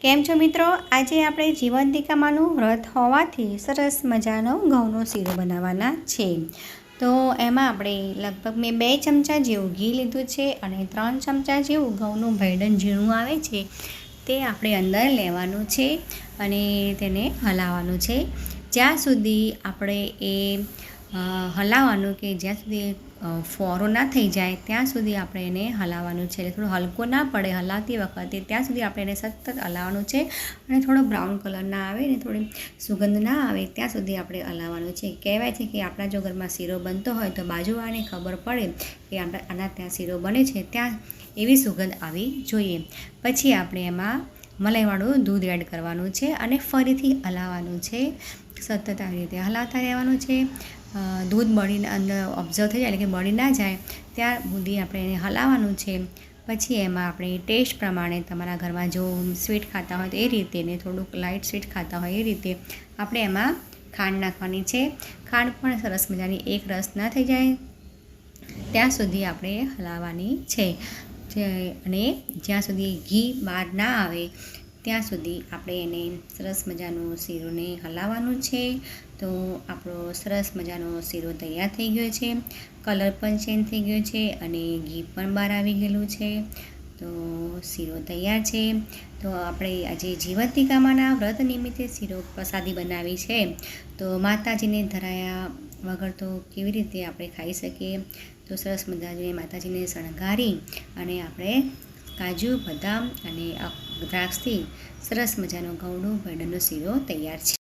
કેમ છો મિત્રો? આજે આપણે જીવંતિકામાંનું વ્રત હોવાથી સરસ મજાનો ઘઉંનો શીરો બનાવવાના છે. તો એમાં આપણે લગભગ મેં બે ચમચા જેવું ઘી લીધું છે અને ત્રણ ચમચા જેવું ઘઉંનું ભૈડન ઝીણું આવે છે તે આપણે અંદર લેવાનું છે અને તેને હલાવવાનું છે. જ્યાં સુધી આપણે એ હલાવવાનું કે જ્યાં સુધી ફોરો ના થઈ જાય, ત્યાં સુધી આપણે એને હલાવવાનું છે. એટલે થોડું હલકો ના પડે હલાવતી વખતે ત્યાં સુધી આપણે એને સતત હલાવવાનું છે અને થોડો બ્રાઉન કલર ના આવે ને થોડી સુગંધ ના આવે, ત્યાં સુધી આપણે હલાવવાનું છે. કહેવાય છે કે આપણા જો ઘરમાં શીરો બનતો હોય તો બાજુવાળાને ખબર પડે કે આપણા, આના ત્યાં શીરો બને છે. ત્યાં એવી સુગંધ આવી જોઈએ. પછી આપણે એમાં મલાઈવાળું દૂધ એડ કરવાનું છે અને ફરીથી હલાવવાનું છે. સતત આવી રીતે હલાવતા રહેવાનું છે. દૂધ બળી અંદર ઓબ્ઝર્વ થઈ જાય, એટલે કે બળી ના જાય ત્યાં સુધી આપણે એને હલાવવાનું છે. પછી એમાં આપણે ટેસ્ટ પ્રમાણે તમારા ઘરમાં જો સ્વીટ ખાતા હોય તો એ રીતે ને થોડુંક લાઇટ સ્વીટ ખાતા હોય એ રીતે આપણે એમાં ખાંડ નાખવાની છે. ખાંડ પણ સરસ મજાની એક રસ ના થઈ જાય. ત્યાં સુધી આપણે હલાવવાની છે. અને જ્યાં સુધી ઘી બહાર ના આવે ત્યાં સુધી આપણે એને સરસ મજાનું શીરોને હલાવવાનું છે. તો આપણો સરસ મજાનો શીરો તૈયાર થઈ ગયો છે. કલર પણ ચેન્જ થઈ ગયો છે અને ઘી પણ બહાર આવી ગયેલું છે. તો શીરો તૈયાર છે. તો આપણે આજે જીવતિકામાના વ્રત નિમિત્તે શીરો પ્રસાદી બનાવી છે. તો માતાજીને ધરાયા વગર તો કેવી રીતે આપણે ખાઈ શકીએ? તો સરસ મજાને માતાજીને શણગારી અને આપણે કાજુ બદામ અને દ્રાક્ષથી સરસ મજાનો ઘઉંનો ભરડનો શીરો તૈયાર છે.